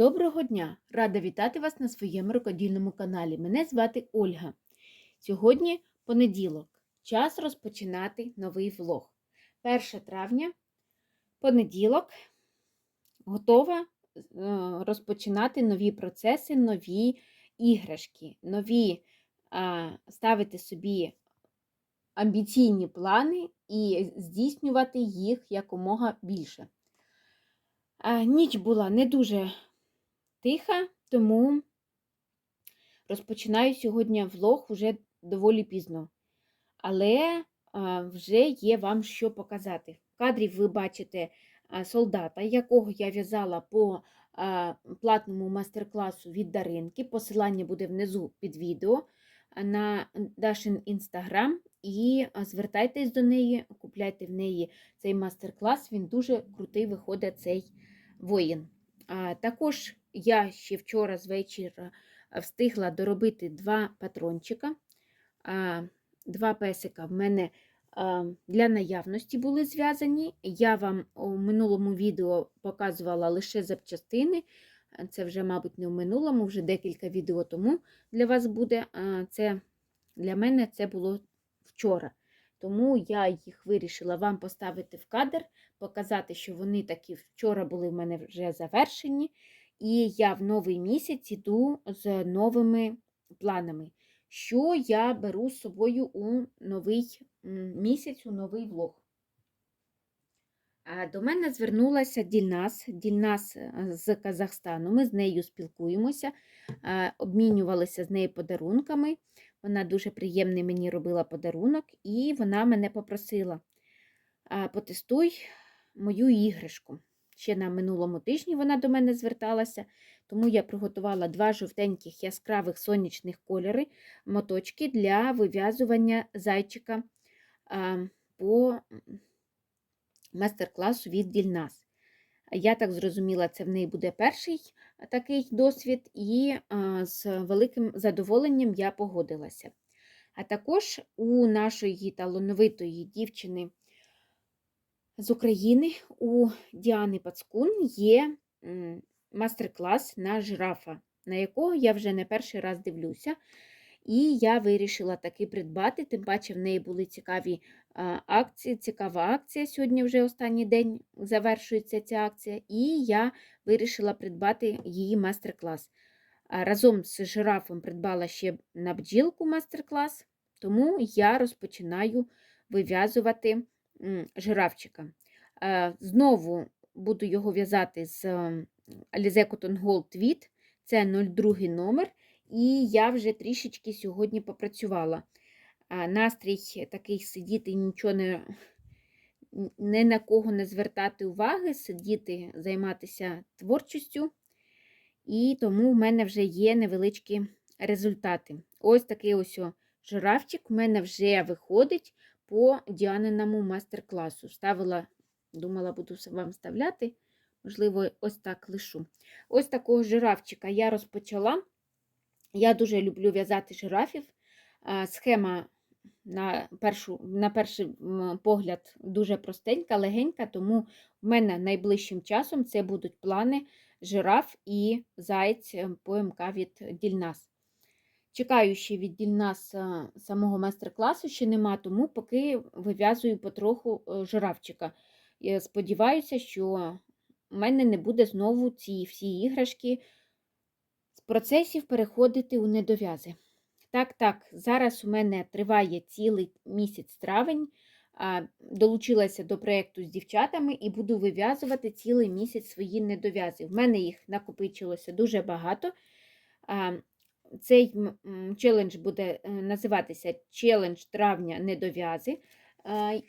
Доброго дня! Рада вітати вас на своєму рукодільному каналі. Мене звати Ольга. Сьогодні понеділок. Час розпочинати новий влог. 1 травня, понеділок, готова е, розпочинати нові процеси, нові іграшки, нові ставити собі амбіційні плани і здійснювати їх якомога більше. Ніч була не дуже тиха, тому розпочинаю сьогодні влог уже доволі пізно. Але вже є вам що показати. В кадрі ви бачите солдата, якого я в'язала по платному майстер-класу від Даринки. Посилання буде внизу під відео на Дашин інстаграм. І звертайтесь до неї, купляйте в неї цей майстер-клас, він дуже крутий виходить цей воїн. Також я ще вчора з вечора встигла доробити два патрончика. Два песика в мене для наявності були зв'язані. Я вам у минулому відео показувала лише запчастини. Це вже, мабуть, не в минулому, вже декілька відео тому для вас буде. Це Для мене це було вчора. Тому я їх вирішила вам поставити в кадр, показати, що вони такі вчора були в мене вже завершені. І я в новий місяць іду з новими планами, що я беру з собою у новий місяць, у новий влог. До мене звернулася Дільнас, Дільнас е, з Казахстану. Ми з нею спілкуємося, обмінювалися з нею подарунками. Вона дуже приємний мені робила подарунок, і вона мене попросила: потестуй мою іграшку. Ще на минулому тижні вона до мене зверталася, тому я приготувала два жовтеньких яскравих сонячних кольори моточки для вив'язування зайчика по майстер-класу від Дільнас. Я так зрозуміла, це в неї буде перший такий досвід, і з великим задоволенням я погодилася. А також у нашої талановитої дівчини з України у Діани Пацкун є мастер-клас на жирафа, на якого я вже не перший раз дивлюся. І я вирішила таки придбати, тим паче в неї були цікаві акції, цікава акція. Сьогодні вже останній день завершується ця акція, і я вирішила придбати її мастер-клас. Разом з жирафом придбала ще на бджілку мастер-клас, тому я розпочинаю вив'язувати жирафчика. Знову буду його в'язати з Alize Cotton Gold це 02 номер, і я вже трішечки сьогодні попрацювала. Настрій такий сидіти, нічого не, не на кого не звертати уваги, сидіти, займатися творчістю. І тому в мене вже є невеличкі результати. Ось такий ось жирафчик в мене вже виходить по Діаниному майстер-класу. Ставила, думала, буду вам вставляти, можливо, ось так лишу. Ось такого жирафчика я розпочала. Я дуже люблю в'язати жирафів. Схема на першу, на перший погляд дуже простенька, легенька, тому в мене найближчим часом це будуть плани жираф і зайць ПМК від Дільнас. Чекаю ще від Дільнас самого майстер-класу, ще нема, тому поки вив'язую потроху е. Я сподіваюся, що в мене не буде знову ці всі іграшки з процесів переходити у недов'язи. Так, так, зараз у мене триває цілий місяць травень. Долучилася до проєкту з дівчатами і буду вив'язувати цілий місяць свої недов'язи. В мене їх накопичилося дуже багато. Цей челендж буде е, називатися челендж травня недов'язи.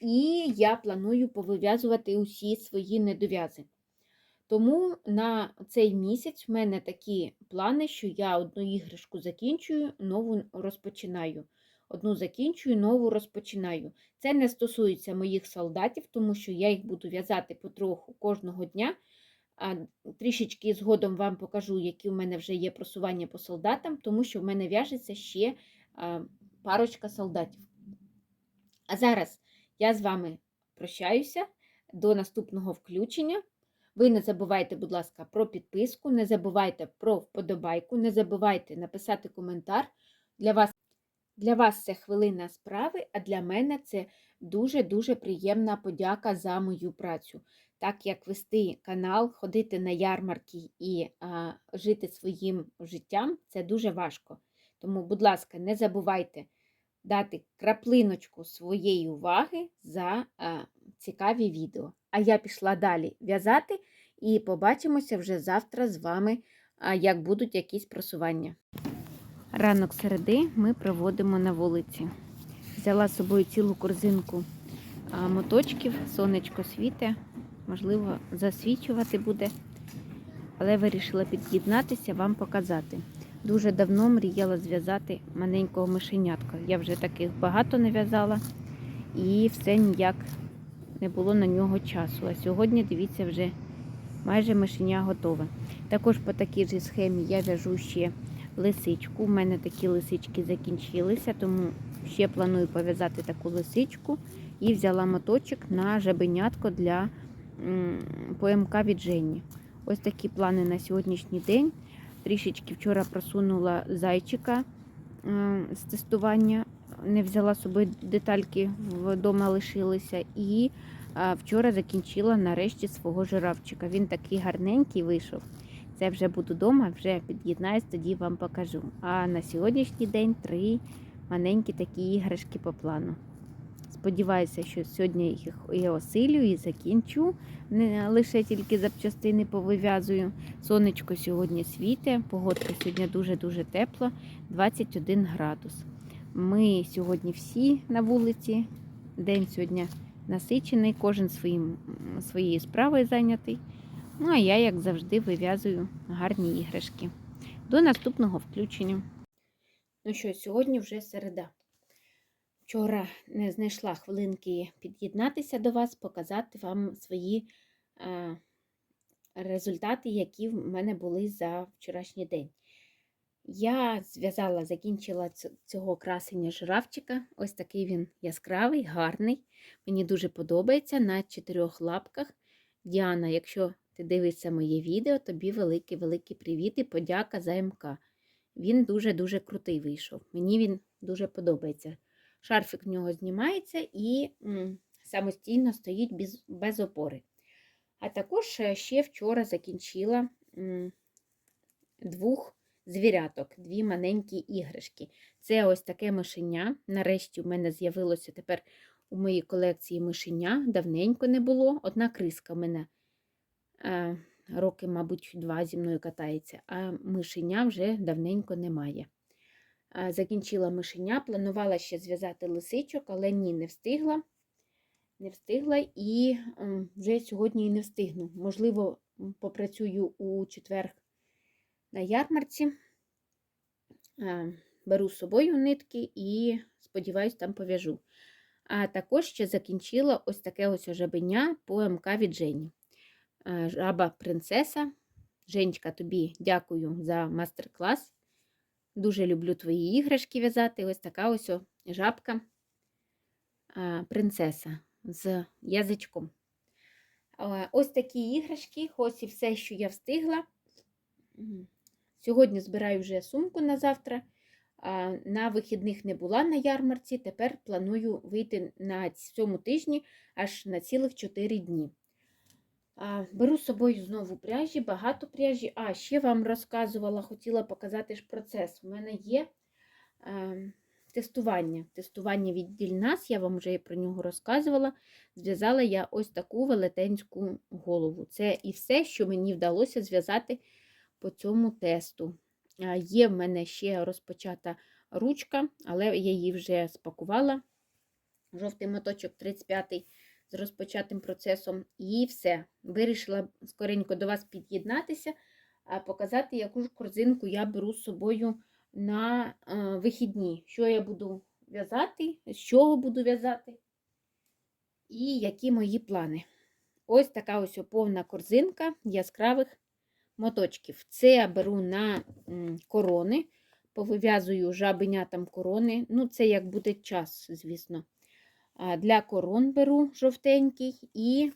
І я планую повив'язувати усі свої недов'язи. Тому на цей місяць в мене такі плани, що я одну іграшку закінчую, нову розпочинаю. Одну закінчую, нову розпочинаю. Це не стосується моїх солдатів, тому що я їх буду в'язати потроху кожного дня. А Трішечки згодом вам покажу, які в мене вже є просування по солдатам, тому що в мене в'яжеться ще парочка солдатів. А зараз я з вами прощаюся до наступного включення. Ви не забувайте, будь ласка, про підписку, не забувайте про вподобайку, не забувайте написати коментар. Для вас, для вас це хвилина справи, а для мене це дуже-дуже приємна подяка за мою працю. Так як вести канал, ходити на ярмарки і а, жити своїм життям це дуже важко. Тому, будь ласка, не забувайте дати краплиночку своєї уваги за а, цікаві відео. А я пішла далі в'язати і побачимося вже завтра з вами, а, як будуть якісь просування. Ранок середи ми проводимо на вулиці. Взяла з собою цілу корзинку моточків, сонечко світе, можливо, засвічувати буде. Але вирішила під'єднатися, вам показати. Дуже давно мріяла зв'язати маленького мишенятка. Я вже таких багато не в'язала і все ніяк не було на нього часу. А сьогодні, дивіться, вже майже мишеня готове. Також по такій же схемі я в'яжу ще лисичку. У мене такі лисички закінчилися, тому ще планую пов'язати таку лисичку і взяла моточок на жабенятко для м, ПМК від Жені. Ось такі плани на сьогоднішній день. Трішечки вчора просунула зайчика з тестування, не взяла з собою детальки, вдома лишилися. І вчора закінчила нарешті свого жирафчика. Він такий гарненький вийшов. Це вже буду вдома, вже під'єднаюсь, тоді вам покажу. А на сьогоднішній день три маленькі такі іграшки по плану. Сподіваюся, що сьогодні їх і осилю і закінчу. Не лише тільки запчастини повив'язую. Сонечко сьогодні світе, погодка сьогодні дуже-дуже тепла, 21 градус. Ми сьогодні всі на вулиці. День сьогодні насичений, кожен своїм, своєю справою зайнятий. Ну, а я, як завжди, вив'язую гарні іграшки. До наступного включення. Ну що, сьогодні вже середа. Вчора не знайшла хвилинки під'єднатися до вас, показати вам свої е, результати, які в мене були за вчорашній день. Я зв'язала, закінчила цього красення жирафчика. Ось такий він яскравий, гарний. Мені дуже подобається на чотирьох лапках. Діана, якщо ти дивишся моє відео, тобі великий-великий привіт і подяка за МК. Він дуже-дуже крутий вийшов. Мені він дуже подобається. Шарфик в нього знімається і самостійно стоїть без, без опори. А також е, ще вчора закінчила двох звіряток, дві маленькі іграшки. Це ось таке мишеня. Нарешті в мене з'явилося тепер у моїй колекції мишеня. Давненько не було. Одна криска в мене е, роки, мабуть, два зі мною катається, а мишеня вже давненько немає. Закінчила мишеня, планувала ще зв'язати лисичок, але ні, не встигла. Не встигла і вже сьогодні і не встигну. Можливо, попрацюю у четвер на ярмарці. Беру з собою нитки і, сподіваюсь, там пов'яжу. А також ще закінчила ось таке ось жабеня по МК від Жені. Жаба принцеса. Женечка, тобі дякую за мастер-клас. Дуже люблю твої іграшки в'язати. Ось така ось о жабка принцеса з язичком. Ось такі іграшки, ось і все, що я встигла. Сьогодні збираю вже сумку на завтра. На вихідних не була на ярмарці. Тепер планую вийти на цьому тижні аж на цілих 4 дні. Беру з собою знову пряжі, багато пряжі. А, ще вам розказувала, хотіла показати ж процес. У мене є е, тестування. Тестування від Дільнас, я вам вже про нього розказувала. Зв'язала я ось таку велетенську голову. Це і все, що мені вдалося зв'язати по цьому тесту. Є в мене ще розпочата ручка, але я її вже спакувала. Жовтий моточок 35 з розпочатим процесом. І все. Вирішила скоренько до вас під'єднатися, показати, яку ж корзинку я беру з собою на е, вихідні. Що я буду в'язати, з чого буду в'язати, і які мої плани. Ось така ось повна корзинка яскравих моточків. Це я беру на корони, повив'язую жабенятам корони. Ну, це як буде час, звісно. Для корон беру жовтенький і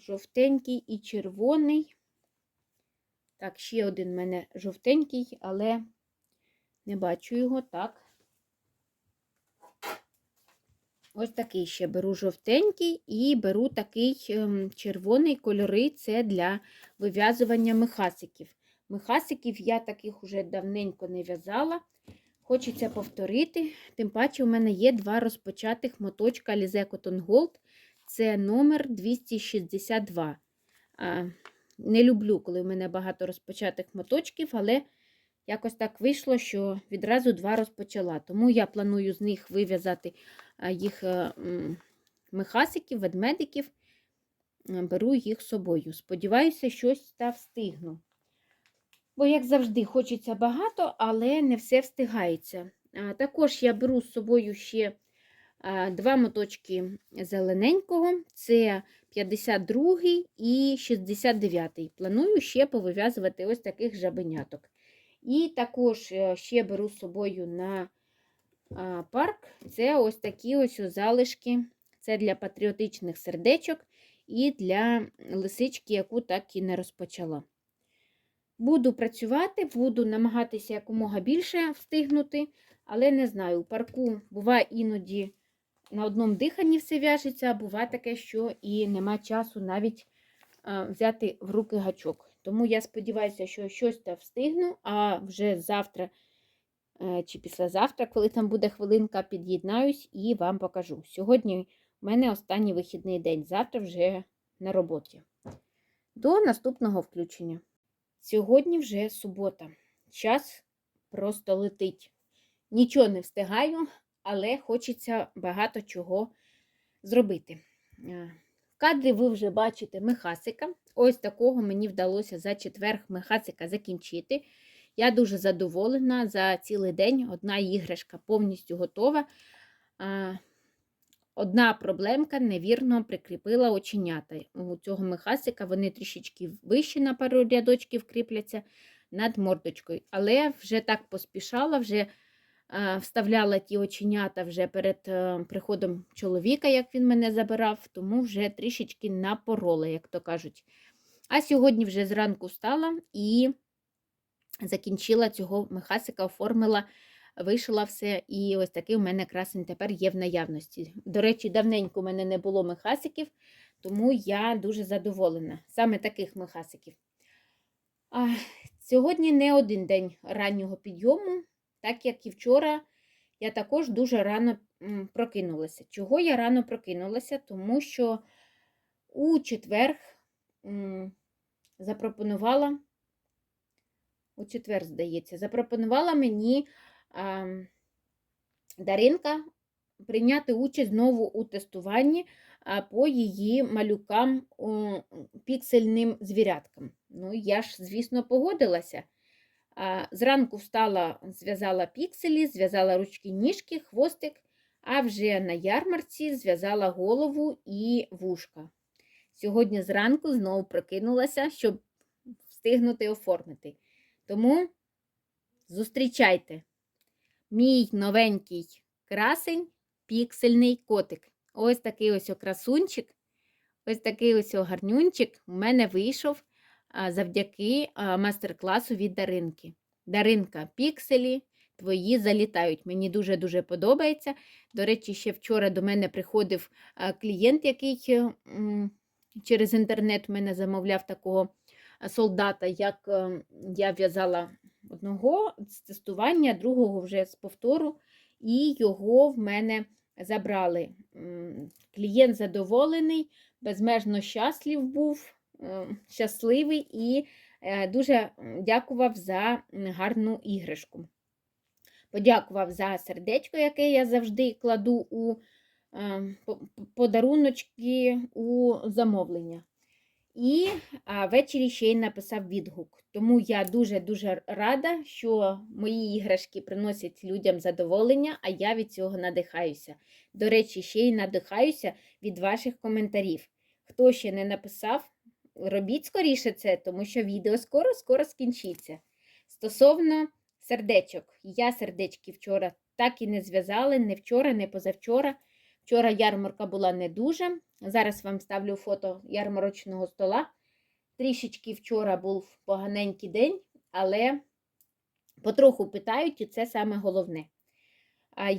жовтенький і червоний. Так, ще один в мене жовтенький, але не бачу його так. Ось такий ще беру жовтенький і беру такий ем, червоний кольори це для вив'язування мехасиків. Мехасиків я таких уже давненько не в'язала. Хочеться повторити. Тим паче, у мене є два розпочатих моточка Alize Cotton Gold. Це номер 262. Не люблю, коли в мене багато розпочатих моточків, але якось так вийшло, що відразу два розпочала. Тому я планую з них вив'язати їх е, мехасиків, ведмедиків. Беру їх з собою. Сподіваюся, щось та встигну. Бо, як завжди, хочеться багато, але не все встигається. Також я беру з собою ще два моточки зелененького, це 52 і 69. Планую ще повив'язувати ось таких жабеняток. І також е, ще беру з собою на парк. Це ось такі ось залишки. Це для патріотичних сердечок і для лисички, яку так і не розпочала. Буду працювати, буду намагатися якомога більше встигнути, але не знаю, у парку буває іноді на одному диханні все в'яжеться, а буває таке, що і нема часу навіть взяти в руки гачок. Тому я сподіваюся, що щось та встигну, а вже завтра е, чи післязавтра, коли там буде хвилинка, під'єднаюсь і вам покажу. Сьогодні в мене останній вихідний день, завтра вже на роботі. До наступного включення. Сьогодні вже субота. Час просто летить. Нічого не встигаю, але хочеться багато чого зробити. Е, В кадрі ви вже бачите мехасика. Ось такого мені вдалося за четверг мехасика закінчити. Я дуже задоволена за цілий день. Одна іграшка повністю готова. Одна проблемка невірно прикріпила оченята. У цього мехасика вони трішечки вище на пару рядочків кріпляться над мордочкою. Але вже так поспішала, вже вставляла ті оченята вже перед а, приходом чоловіка, як він мене забирав, тому вже трішечки напорола, як то кажуть. А сьогодні вже зранку встала і закінчила цього мехасика, оформила вишила все, і ось такий у мене красень тепер є в наявності. До речі, давненько у мене не було мехасиків, тому я дуже задоволена. Саме таких мехасиків. А, Сьогодні не один день раннього підйому, так як і вчора, я також дуже рано прокинулася. Чого я рано прокинулася? Тому що у четвер запропонувала, у четвер, здається, запропонувала мені Даринка прийняти участь знову у тестуванні по її малюкам піксельним звіряткам. Ну, я ж, звісно, погодилася. Зранку встала, зв'язала пікселі, зв'язала ручки, ніжки, хвостик, а вже на ярмарці зв'язала голову і вушка. Сьогодні зранку знову прокинулася, щоб встигнути оформити. Тому зустрічайте! Мій новенький красень піксельний котик. Ось такий ось красунчик, ось такий ось гарнюнчик у мене вийшов завдяки мастер-класу від Даринки. Даринка, пікселі твої залітають. Мені дуже-дуже подобається. До речі, ще вчора до мене приходив клієнт, який через інтернет мене замовляв такого солдата, як ем, я в'язала одного з тестування, другого вже з повтору, і його в мене забрали. Клієнт задоволений, безмежно щаслив був, ем, щасливий і е, дуже дякував за гарну іграшку. Подякував за сердечко, яке я завжди кладу у ем, подаруночки у замовлення. І ввечері ще й написав відгук. Тому я дуже-дуже рада, що мої іграшки приносять людям задоволення, а я від цього надихаюся. До речі, ще й надихаюся від ваших коментарів. Хто ще не написав, робіть скоріше це, тому що відео скоро-скоро скінчиться. Стосовно сердечок, я сердечки вчора так і не зв'язала, не вчора, не позавчора. Вчора ярмарка була не дуже, Зараз вам ставлю фото ярмарочного стола. Трішечки вчора був поганенький день, але потроху питають, і це саме головне.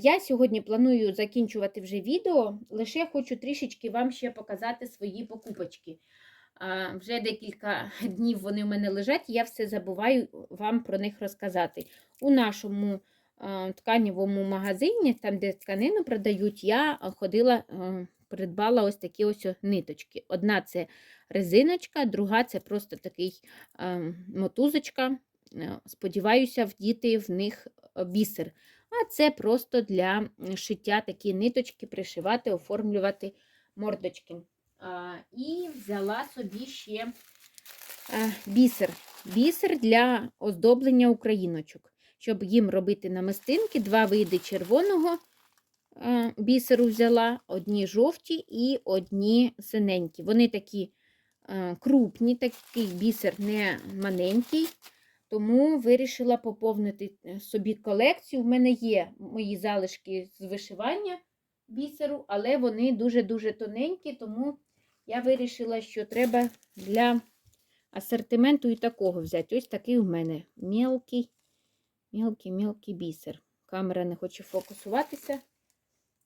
Я сьогодні планую закінчувати вже відео, лише хочу трішечки вам ще показати свої покупочки. Вже декілька днів вони в мене лежать, я все забуваю вам про них розказати. У нашому тканівому магазині, там, де тканину продають, я ходила, придбала ось такі ось ниточки. Одна це резиночка, друга це просто такий а, мотузочка. Е, Сподіваюся, вдіти в них е, бісер. А це просто для шиття такі ниточки, пришивати, оформлювати мордочки. І взяла собі ще а, бісер. Бісер для оздоблення україночок. Щоб їм робити намистинки, два види червоного бісеру взяла, одні жовті і одні синенькі. Вони такі крупні, такий бісер не маленький. Тому вирішила поповнити е, собі колекцію. В мене є мої залишки з вишивання бісеру, але вони дуже-дуже тоненькі, тому я вирішила, що треба для асортименту і такого взяти. Ось такий у мене мелкий, мелкий, мелкий бісер. Камера не хоче фокусуватися,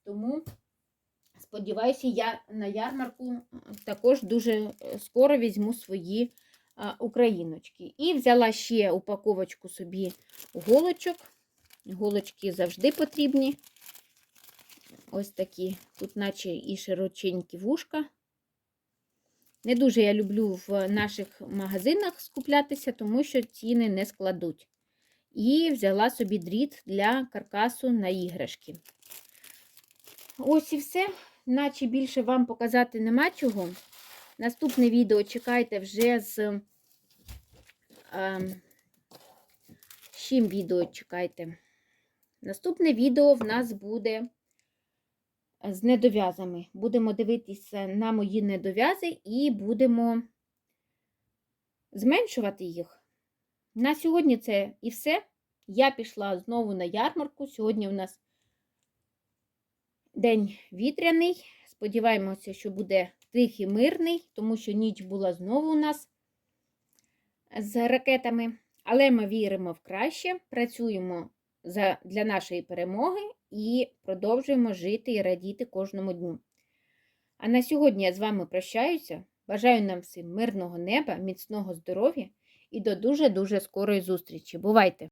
тому сподіваюся, я на ярмарку також дуже е, скоро візьму свої україночки. І взяла ще упаковочку собі голочок. Голочки завжди потрібні. Ось такі, тут, наче і широченькі вушка. Не дуже я люблю в наших магазинах скуплятися, тому що ціни не складуть. І взяла собі дріт для каркасу на іграшки. Ось і все, наче більше вам показати нема чого. Наступне відео чекайте вже з. Ем, з чим відео чекайте? Наступне відео в нас буде з недов'язами. Будемо дивитися на мої недов'язи і будемо зменшувати їх. На сьогодні це і все. Я пішла знову на ярмарку. Сьогодні у нас день вітряний. Сподіваємося, що буде тихий, мирний, тому що ніч була знову у нас з ракетами. Але ми віримо в краще, працюємо для нашої перемоги і продовжуємо жити і радіти кожному дню. А на сьогодні я з вами прощаюся. Бажаю нам всім мирного неба, міцного здоров'я і до дуже-дуже скорої зустрічі. Бувайте!